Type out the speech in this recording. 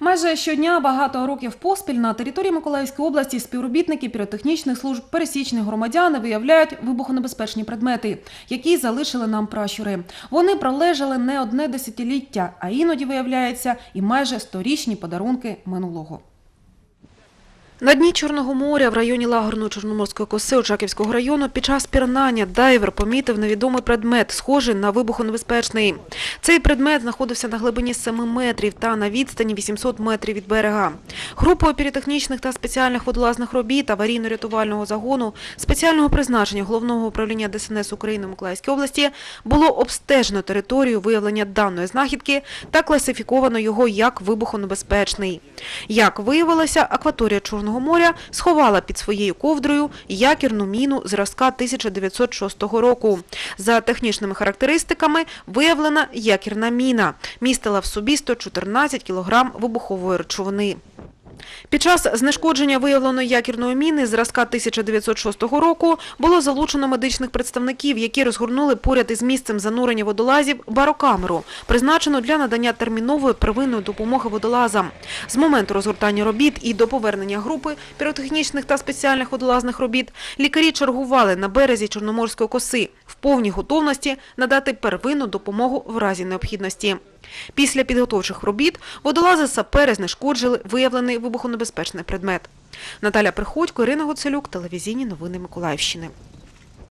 Майже щодня багато років поспіль на території Миколаївської області співробітники піротехнічних служб пересічних громадян виявляють вибухонебезпечні предмети, які залишили нам пращури. Вони пролежали не одне десятиліття, а іноді виявляється і майже сторічні подарунки минулого. На дні Чорного моря в районі лагерної Чорноморської коси Очаківського району під час пірнання дайвер помітив невідомий предмет, схожий на вибухонебезпечний. Цей предмет знаходився на глибині 7 метрів та на відстані 800 метрів від берега. Групою піротехнічних та спеціальних водолазних робіт аварійно-рятувального загону спеціального призначення Головного управління ДСНС України в Миколаївській області було обстежено територію виявлення даної знахідки та класифіковано його як вибухонебезпечний. Як виявилося, акваторія Чорного моря сховала під своєю ковдрою якірну міну зразка 1906 року. За технічними характеристиками виявлена якірна міна. Містила в собі 114 кг вибухової речовини. Під час знешкодження виявленої якірної міни зразка 1906 року було залучено медичних представників, які розгорнули поряд із місцем занурення водолазів барокамеру, призначену для надання термінової первинної допомоги водолазам. З моменту розгортання робіт і до повернення групи піротехнічних та спеціальних водолазних робіт лікарі чергували на березі Чорноморської коси повній готовності надати первинну допомогу в разі необхідності. Після підготовчих робіт водолази сапери знешкоджили виявлений вибухонебезпечний предмет. Наталя Приходько, Ірина Гоцелюк, телевізійні новини Миколаївщини.